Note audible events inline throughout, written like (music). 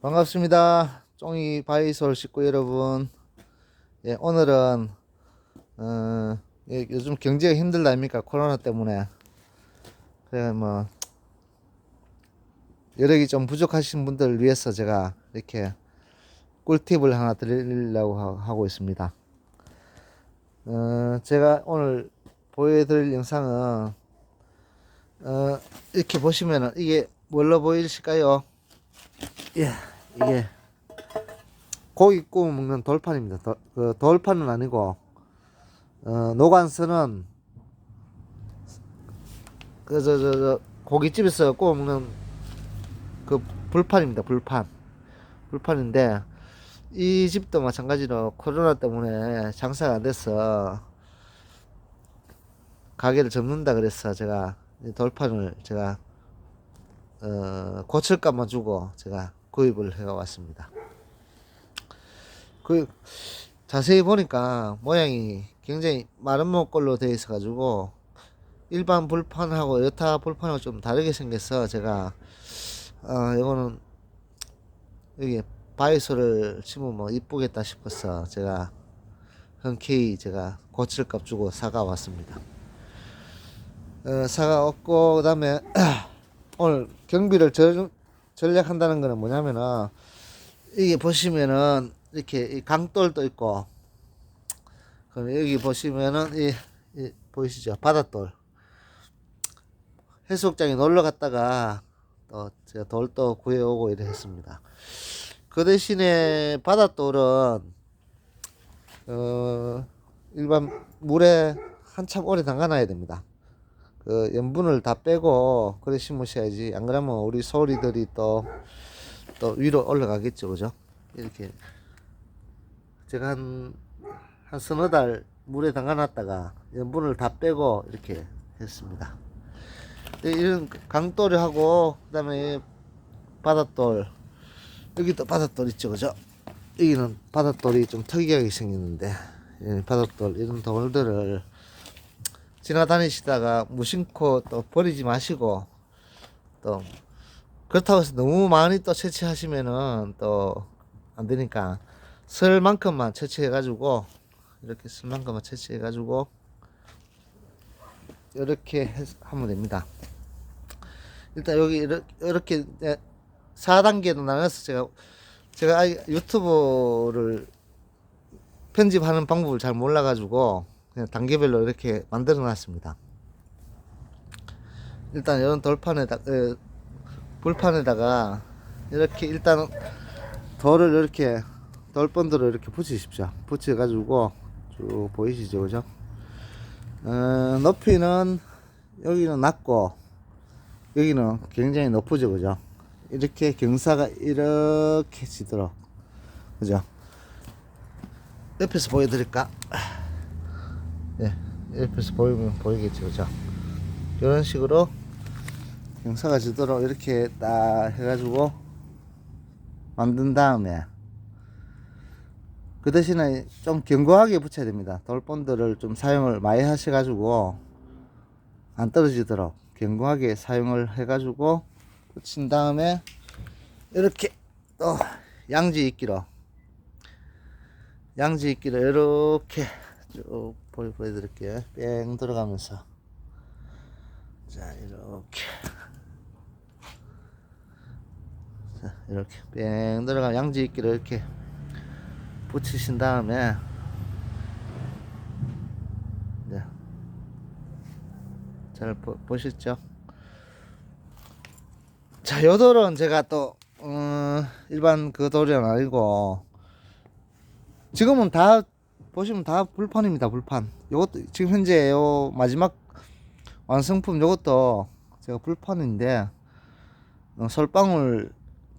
반갑습니다. 쫑이 바이솔 식구 여러분. 예, 오늘은 어, 예, 요즘 경제가 힘들다 아닙니까? 코로나 때문에. 그래 뭐 여력이 좀 부족하신 분들을 위해서 제가 이렇게 꿀팁을 하나 드리려고 하- 하고 있습니다. 어, 제가 오늘 보여드릴 영상은 어, 이렇게 보시면은 이게 뭘로 보이실까요? 예, 이게 고기 구워 먹는 돌판입니다. 돌, 그 돌판은 아니고 어, 노관스는 그저 저 저 고깃집에서 구워 먹는 그 불판입니다. 불판 불판인데 이 집도 마찬가지로 코로나 때문에 장사가 안 돼서 가게를 접는다 그래서 제가 이 돌판을 제가 어, 고철값만 주고 제가 구입을 해가 왔습니다. 그 자세히 보니까 모양이 굉장히 마른 목걸로 되어 있어 가지고 일반 불판하고 여타 불판하고 좀 다르게 생겨서 제가 어 이거는 여기 바이소를 치면 뭐 이쁘겠다 싶어서 제가 흔쾌히 제가 고철값 주고 사가 왔습니다. 어, 사가 왔고 그다음에 (clears throat) 오늘 경비를 절, 전략한다는 거는 뭐냐면은 이게 보시면은 이렇게 이 강돌도 있고 그럼 여기 보시면은 이, 이 보이시죠? 바닷돌. 해수욕장에 놀러 갔다가 또 제가 돌도 구해오고 이래 했습니다. 그 대신에 바닷돌은 어 일반 물에 한참 오래 담가놔야 됩니다 그 염분을 다 빼고 그래 심으셔야지. 안 그러면 우리 소리들이 또 또 위로 올라가겠죠. 그죠? 이렇게. 제가 한, 한 서너 달 물에 담가놨다가 염분을 다 빼고 이렇게 했습니다. 이런 강돌이 하고 그 다음에 바닷돌 여기도 바닷돌 있죠. 그죠? 여기는 바닷돌이 좀 특이하게 생겼는데 이 바닷돌 이런 돌들을 지나다니시다가 무심코 또 버리지 마시고 또 그렇다고 해서 너무 많이 또 채취하시면은 또 안 되니까 쓸 만큼만 채취해 가지고 이렇게 쓸 만큼만 채취해 가지고 이렇게 해- 하면 됩니다. 일단 여기 이렇게, 이렇게 4단계로 나눠서 제가 제가 유튜브를 편집하는 방법을 잘 몰라 가지고 단계별로 이렇게 만들어 놨습니다. 일단 이런 돌판에다 에, 불판에다가 이렇게 일단 돌을 이렇게 돌번들을 이렇게 붙이십시오. 붙여 가지고 쭉 보이시죠, 그죠? 어, 높이는 여기는 낮고 여기는 굉장히 높으죠, 그죠? 이렇게 경사가 이렇게 지도록 그죠? 옆에서 보여드릴까? 예, 옆에서 보이면 보이겠죠, 그죠? 이런 식으로 경사가 지도록 이렇게 딱 해가지고 만든 다음에 그 대신에 좀 견고하게 붙여야 됩니다. 돌본들을 좀 사용을 많이 하셔가지고 안 떨어지도록 견고하게 사용을 해가지고 붙인 다음에 이렇게 또 양지 있기로 양지 있기로 이렇게 쭉 보여, 보여드릴게요. 뺑 들어가면서 자 이렇게 자 이렇게 뺑 들어가 양지 있기로 이렇게 붙이신 다음에 네. 잘 보, 보셨죠? 자, 요 돌은 제가 또 어, 일반 그 돌은 아니고 지금은 다 보시면 다 불판입니다. 불판. 요것도 지금 현재 요 마지막 완성품 요것도 제가 불판인데 어, 솔방울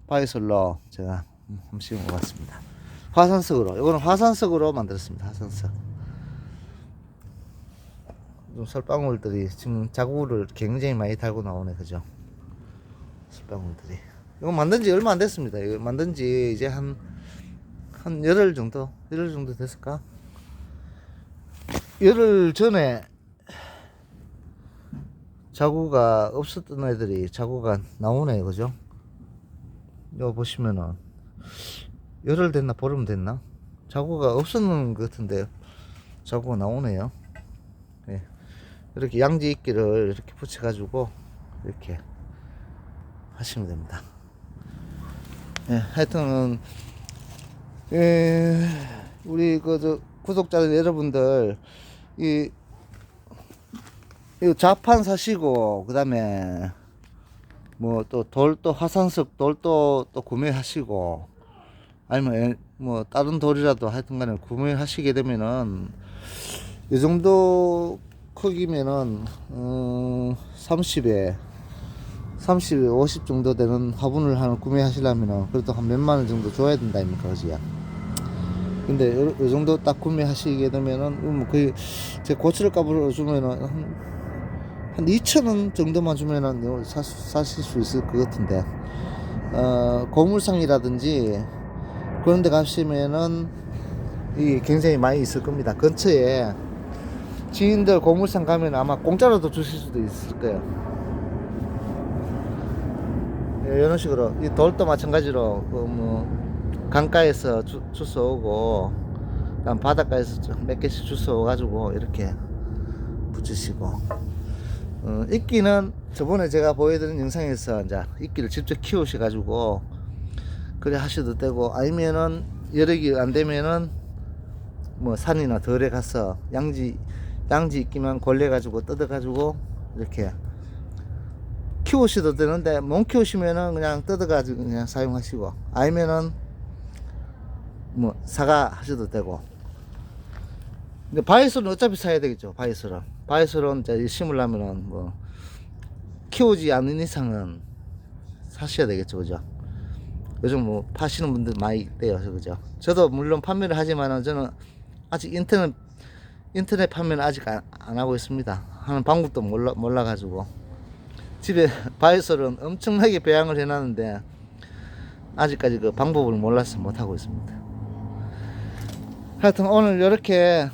바이솔로 제가 한번 씌운 것 같습니다. 화산석으로 이거는 화산석으로 만들었습니다. 화산석. 좀 솔방울들이 지금 자구를 굉장히 많이 달고 나오네 그죠? 솔방울들이. 이거 만든 지 얼마 안 됐습니다. 이거 만든 지 이제 한, 한 열흘 정도? 열흘 정도 됐을까? 열흘 전에 자구가 없었던 애들이 자구가 나오네, 그죠? 이거 보시면은 열흘 됐나 보름 됐나 자구가 없었는 것 같은데 자구가 나오네요 예. 이렇게 양지 이끼를 이렇게 붙여 가지고 이렇게 하시면 됩니다 예, 하여튼은 예, 우리 그저 구독자 여러분들 이, 이 자판 사시고 그다음에 뭐 또 돌도 화산석 돌도 또 구매하시고 아니면 에- 뭐 다른 돌이라도 하여튼간에 구매하시게 되면은 이 정도 크기면은 어 30에 30에 50 정도 되는 화분을 하나 구매하시려면은 그래도 한 몇만 원 정도 줘야 된다 아닙니까 그지야 근데 요, 요 정도 딱 구매하시게 되면은 뭐 거의 제 고철 값으로 주면은 한, 한 2,000원 정도만 주면은 요 사, 사실 수 있을 것 같은데. 어 고물상이라든지 그런 데 가시면은 이 굉장히 많이 있을 겁니다. 근처에 지인들 고물상 가면 아마 공짜로도 주실 수도 있을 거예요. 예, 이런 식으로. 이 돌도 마찬가지로 그뭐 강가에서 주, 주워 오고 그다음 바닷가에서 좀 몇 개씩 주워 가지고 이렇게 붙이시고. 어, 이끼는 저번에 제가 보여드린 영상에서 이제 이끼를 직접 키우셔 가지고 그래 하셔도 되고 아니면은 여력이 안 되면은 뭐 산이나 덜에 가서 양지 양지 이끼만 걸려 가지고 뜯어 가지고 이렇게 키우셔도 되는데 못 키우시면은 그냥 뜯어 가지고 그냥 사용하시고 아니면은 뭐 사과 하셔도 되고. 근데 바이솔은 어차피 사야 되겠죠 바이솔은. 바이솔은 이제 심으려면은 뭐 키우지 않는 이상은 사셔야 되겠죠 그죠? 요즘 뭐 파시는 분들 많이 있대요 그죠? 저도 물론 판매를 하지만은 저는 아직 인터넷 인터넷 판매는 아직 안, 안 하고 있습니다. 하는 방법도 몰라 몰라 가지고. 집에 (laughs) 바이솔은 엄청나게 배양을 해놨는데 아직까지 그 방법을 몰라서 못 하고 있습니다. 하여튼 오늘 이렇게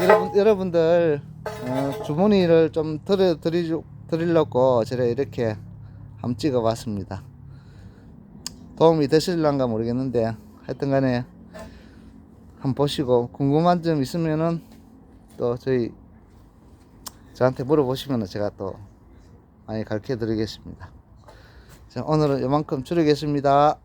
여러분 여러분들 어, 주머니를 좀 드려 드리 드리려고 제가 이렇게 한번 찍어 봤습니다. 도움이 되실란가 모르겠는데 하여튼 간에 한번 보시고 궁금한 점 있으면은 또 저희 저한테 물어보시면은 제가 또 많이 가르쳐 드리겠습니다. 자, 오늘은 이만큼 줄이겠습니다.